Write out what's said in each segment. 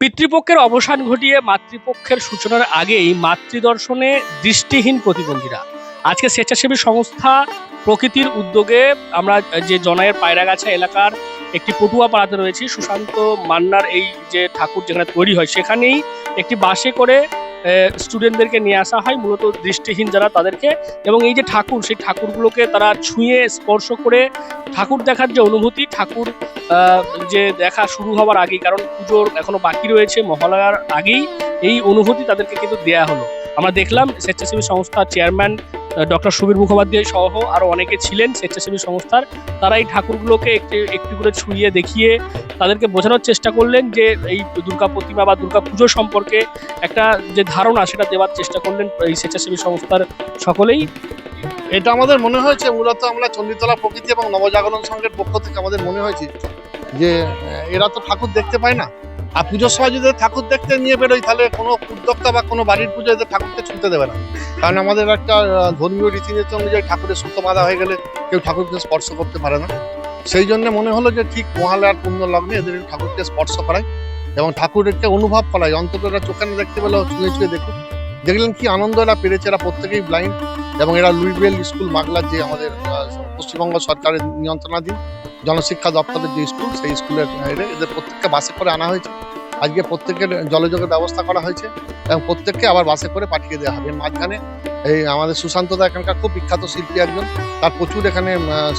পিতৃপক্ষের অবসান ঘটিয়ে মাতৃপক্ষের সূচনার আগেই মাতৃদর্শনে দৃষ্টিহীন প্রতিবন্ধীরা। আজকে স্বেচ্ছাসেবী সংস্থা প্রকৃতির উদ্যোগে আমরা যে জনায়ের পায়রাগাছা এলাকার একটি পটুয়া পাড়াতে রয়েছি, সুশান্ত মান্নার এই যে ঠাকুর যেখানে তৈরি হয়, সেখানেই একটি বাসে করে স্টুডেন্টদেরকে নিয়ে আসা হয়, মূলত দৃষ্টিহীন যারা তাদেরকে। এবং এই যে ঠাকুর, সেই ঠাকুরগুলোকে তারা ছুঁয়ে স্পর্শ করে ঠাকুর দেখার যে অনুভূতি, ঠাকুর যে দেখা শুরু হওয়ার আগেই, কারণ পুজোর এখনও বাকি রয়েছে মহালয়ার আগেই, এই অনুভূতি তাদেরকে কিন্তু দেয়া হলো। আমরা দেখলাম স্বেচ্ছাসেবী সংস্থার চেয়ারম্যান ডক্টর সুবীর মুখোপাধ্যায় সহ আরও অনেকে ছিলেন স্বেচ্ছাসেবী সংস্থার। তারা এই ঠাকুরগুলোকে একটি একটি করে ছুঁয়ে দেখিয়ে তাদেরকে বোঝানোর চেষ্টা করলেন যে এই দুর্গা প্রতিমা বা দুর্গা পুজো সম্পর্কে একটা যে ধারণা সেটা দেওয়ার চেষ্টা করলেন এই স্বেচ্ছাসেবী সংস্থার সকলেই। এটা আমাদের মনে হয়েছে, মূলত আমরা চণ্ডীতলা প্রকৃতি এবং নবজাগরণ সংঘের পক্ষ থেকে আমাদের মনে হয়েছে যে, এরা তো ঠাকুর দেখতে পায় না। আর পুজোর সময় যদি ঠাকুর দেখতে নিয়ে বেরোই, তাহলে কোনো উদ্যোক্তা বা কোনো বাড়ির পুজো এদের ঠাকুরকে ছুঁতে দেবে না। কারণ আমাদের একটা ধর্মীয় রীতিনীতি অনুযায়ী ঠাকুরের সুতো বাঁধা হয়ে গেলে কেউ ঠাকুরকে স্পর্শ করতে পারে না। সেই জন্য মনে হলো যে ঠিক মহালয়ার পুণ্য লগ্নে এদের ঠাকুরকে স্পর্শ করাই এবং ঠাকুরকে অনুভব করাই। অন্তত এরা চোখে না দেখতে পেলেও ছুঁয়ে ছুঁয়ে দেখুক। দেখলেন কি আনন্দ, এরা পেরেছে, এরা প্রত্যেকেই ব্লাইন্ড এবং এরা লুইবেল স্কুল মাগলার যে আমাদের পশ্চিমবঙ্গ সরকারের নিয়ন্ত্রণাধীন। জনশিক্ষা দপ্তরের যে স্কুল, সেই স্কুলের বাইরে এদের প্রত্যেককে বাসে করে আনা হয়েছে। আজকে প্রত্যেকের জলযোগের ব্যবস্থা করা হয়েছে এবং প্রত্যেককে আবার বাসে করে পাঠিয়ে দেওয়া হবে। মাঝখানে এই আমাদের সুশান্ত দা এখানকার খুব বিখ্যাত শিল্পী একজন। তার প্রচুর এখানে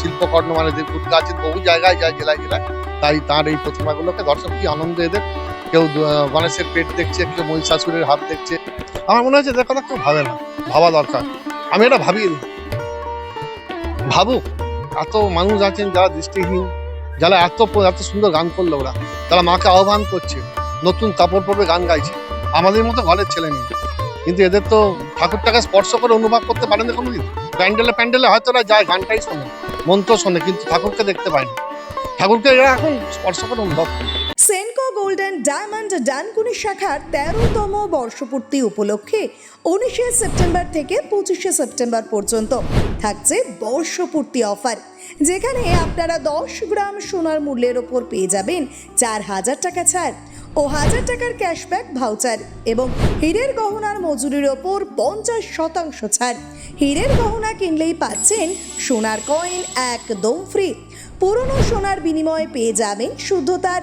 শিল্পকর্ণ মানে দুর্গা আছে, বহু জায়গায় যায় জেলায় জেলায়। তাই তার এই প্রতিমাগুলোকে দর্শক কি আনন্দ এদের। কেউ গণেশের পেট দেখছে, কেউ মহিষাসুরের হাত দেখছে। আমার মনে হচ্ছে এদের কথা কেউ ভাবে না, ভাবা দরকার। আমি এটা দিই ভাবুক। এত মানুষ আছেন যারা দৃষ্টিহীন, যারা এত এত সুন্দর গান করল ওরা, তারা মাকে আহ্বান করছে, নতুন কাপড় পর্বে গান গাইছে। আমাদের মতো ঘরের ছেলে মেয়ে কিন্তু এদের তো ঠাকুরটাকে স্পর্শ করে অনুভব করতে পারেন না কোনোদিন। প্যান্ডেলে প্যান্ডেলে হয়তো ওরা যায় গানটাই শোনে, মন্ত্র শোনে, কিন্তু ঠাকুরকে দেখতে পায় না। ঠাকুরকে এরা এখন স্পর্শ করে অনুভব করে। সেনকো গোল্ডেন ডায়মন্ড ডানকুনি শাখার তেরোতম বর্ষপূর্তি উপলক্ষে উনিশে সেপ্টেম্বর থেকে পঁচিশে সেপ্টেম্বর পর্যন্ত থাকছে বর্ষপূর্তি অফার, যেখানে আপনারা দশ গ্রাম সোনার মূল্যের ওপর পেয়ে যাবেন চার হাজার টাকা ছাড় ও হাজার টাকার ক্যাশব্যাক ভাউচার এবং হীরের গহনার মজুরির ওপর পঞ্চাশ শতাংশ ছাড়। হীরের গহনা কিনলেই পাচ্ছেন সোনার কয়েন একদম ফ্রি পুরনো সোনার বিনিময়ে পেয়ে যাবেন শুদ্ধতার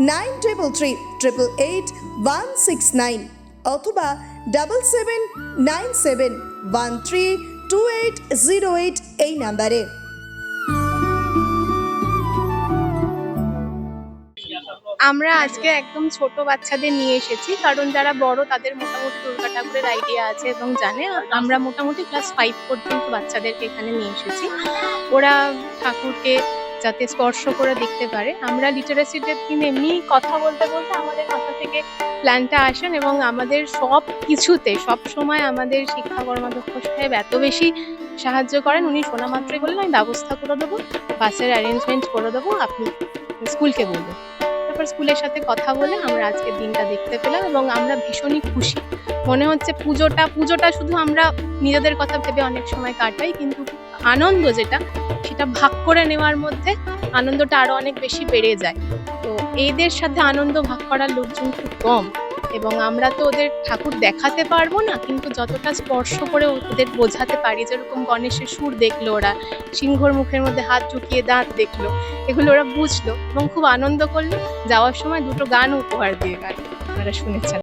nine triple three triple eight one six nine অথবা double seven nine seven one three two eight zero eight এই নাম্বারে। আমরা আজকে একদম ছোট বাচ্চাদের নিয়ে এসেছি, কারণ যারা বড় তাদের মোটামুটি দুর্গা ঠাকুরের আইডিয়া আছে এবং জানে। আমরা মোটামুটি ক্লাস ফাইভ পর্যন্ত বাচ্চাদেরকে এখানে নিয়ে এসেছি। ওরা ঠাকুরকে যাতে স্পর্শ করে দেখতে পারে। আমরা লিটারেসিদের দিন এমনি কথা বলতে বলতে আমাদের মাথা থেকে প্ল্যানটা আসেন এবং আমাদের সব কিছুতে, সব সময় আমাদের শিক্ষা কর্মাধ্যক্ষ সাহেব এত বেশি সাহায্য করেন, উনি শোনা মাত্রই বললেন, আমি ব্যবস্থা করে দেবো, বাসের অ্যারেঞ্জমেন্ট করে দেবো, আপনি স্কুলকে বলবেন তারপর স্কুলের সাথে কথা বলে আমরা আজকের দিনটা দেখতে পেলাম এবং আমরা ভীষণই খুশি। মনে হচ্ছে পুজোটা পুজোটা শুধু আমরা নিজেদের কথা ভেবে অনেক সময় কাটাই, কিন্তু আনন্দ যেটা, সেটা ভাগ করে নেওয়ার মধ্যে আনন্দটা আরও অনেক বেশি বেড়ে যায়। তো এদের সাথে আনন্দ ভাগ করার লোকজন খুব কম। এবং আমরা তো ওদের ঠাকুর দেখাতে পারব না, কিন্তু যতটা স্পর্শ করে ওদের বোঝাতে পারি, যেরকম গণেশের সুর দেখল ওরা, সিংহর মুখের মধ্যে হাত ঢুকিয়ে দাঁত দেখল, এগুলো ওরা বুঝলো এবং খুব আনন্দ করল। যাওয়ার সময় দুটো গান উপহার দিয়ে গেল। আপনারা শুনেছেন।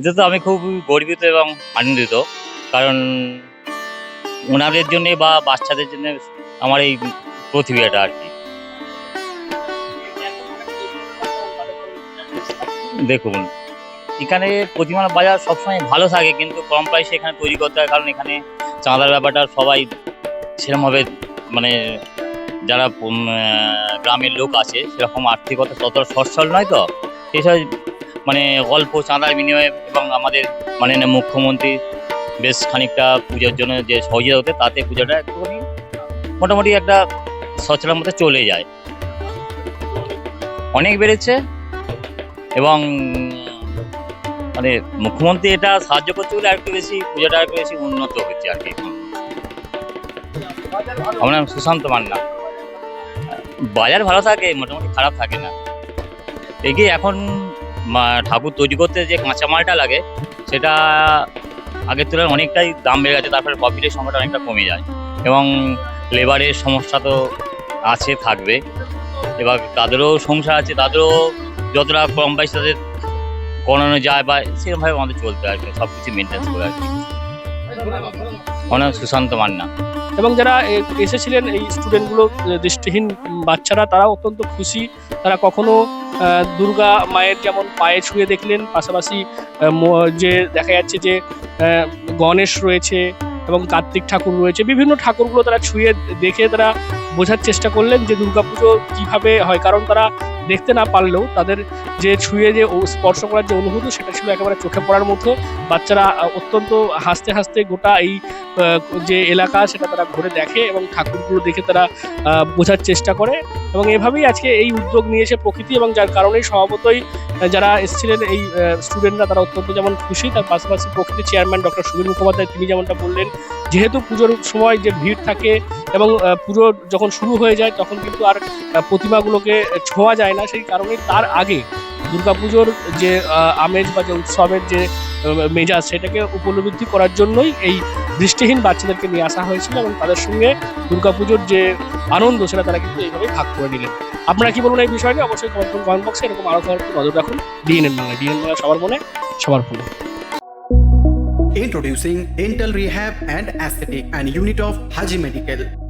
এতে তো আমি খুব গর্বিত এবং আনন্দিত, কারণ ওনাদের জন্য বা বাচ্চাদের জন্য আমার এই প্রতিক্রিয়াটা আর কি। দেখুন, এখানে প্রতিমার বাজার সবসময় ভালো থাকে, কিন্তু কম প্রাইসে এখানে তৈরি করতে হয়, কারণ এখানে চাঁদার ব্যাপারটা সবাই সেরকমভাবে মানে যারা গ্রামের লোক আছে, সেরকম আর্থিকতা ততটা সচ্ছল নয় তো। সেসব মানে অল্প চাঁদার বিনিময়ে এবং আমাদের মানে মুখ্যমন্ত্রী বেশ খানিকটা পুজোর জন্য যে সহযোগিতা হতে তাতে পুজোটা একটুখানি মোটামুটি একটা সচলার মতো চলে যায়। অনেক বেড়েছে এবং মানে মুখ্যমন্ত্রী এটা সাহায্য করতে গেলে আরেকটু বেশি, পুজোটা আরেকটু বেশি উন্নত হচ্ছে আর কি। আমার নাম সুশান্ত মান্না। বাজার ভালো থাকে, মোটামুটি খারাপ থাকে না। এগিয়ে এখন ঠাকুর তৈরি করতে যে কাঁচামালটা লাগে, সেটা আগের তুলনায় অনেকটাই দাম বেড়ে গেছে, তারপরে প্রফিটের সংখ্যাটা অনেকটা কমে যায়। এবং লেবারের সমস্যা তো আছে, থাকবে। এবার তাদেরও সংসার আছে, তাদেরও যতটা কম পয়সা তাদের করানো যায় বা সেরকমভাবে আমাদের চলতে আর কি সব কিছু মেনটেন্স করে আর কি সুশান্ত মান্না। এবং যারা এসেছিলেন এই স্টুডেন্টগুলো দৃষ্টিহীন বাচ্চারা, তারা অত্যন্ত খুশি। তারা কখনো দুর্গা মায়ের যেমন পায়ে ছুঁয়ে দেখলেন, পাশাপাশি যে দেখা যাচ্ছে যে গণেশ রয়েছে এবং কার্তিক ঠাকুর রয়েছে। বিভিন্ন ঠাকুরগুলো তারা ছুঁয়ে দেখে তারা বোঝার চেষ্টা করলেন যে দুর্গাপুজো কীভাবে হয়। কারণ তারা দেখতে না পারলেও তাদের যে ছুঁয়ে যে স্পর্শ করার যে অনুভূতি, সেটা ছিল একেবারে চোখে পড়ার মতো। বাচ্চারা অত্যন্ত হাসতে হাসতে গোটা এই যে এলাকা, সেটা তারা ঘুরে দেখে এবং ঠাকুরগুলো দেখে তারা বোঝার চেষ্টা করে। এবং এভাবেই আজকে এই উদ্যোগ নিয়েছে প্রকৃতি এবং যার কারণেই স্বভাবতই যারা এসেছিলেন এই স্টুডেন্টরা তারা অত্যন্ত যেমন খুশি। তার পাশাপাশি প্রকৃতি চেয়ারম্যান ডক্টর সুবীর মুখোপাধ্যায়, তিনি যেমনটা বললেন যেহেতু পুজোর সময় যে ভিড় থাকে এবং পুজো যখন শুরু হয়ে যায়, তখন কিন্তু আর প্রতিমাগুলোকে ছোঁয়া যায় না। সেই কারণে তার আগে দুর্গাপুজোর যে আমেজ বা যে উৎসবের যে মেজাজ, সেটাকে উপলব্ধি করার জন্যই এই দৃষ্টিহীন বাচ্চাদেরকে নিয়ে আসা হয়েছিল এবং তাদের সঙ্গে দুর্গাপুজোর যে আনন্দ, সেটা তারা কিন্তু এইভাবেই ভাগ করে নিলেন। আপনারা কি বলুন এই বিষয় অবশ্যই কমেন্ট বক্সে এরকম আরও নজর রাখুন। ডিএনএন বাংলা ডিএনএন বাংলা সবার মনে, সবার ফোনে। Introducing Dental Rehab and Aesthetic and Unit of Haji Medical.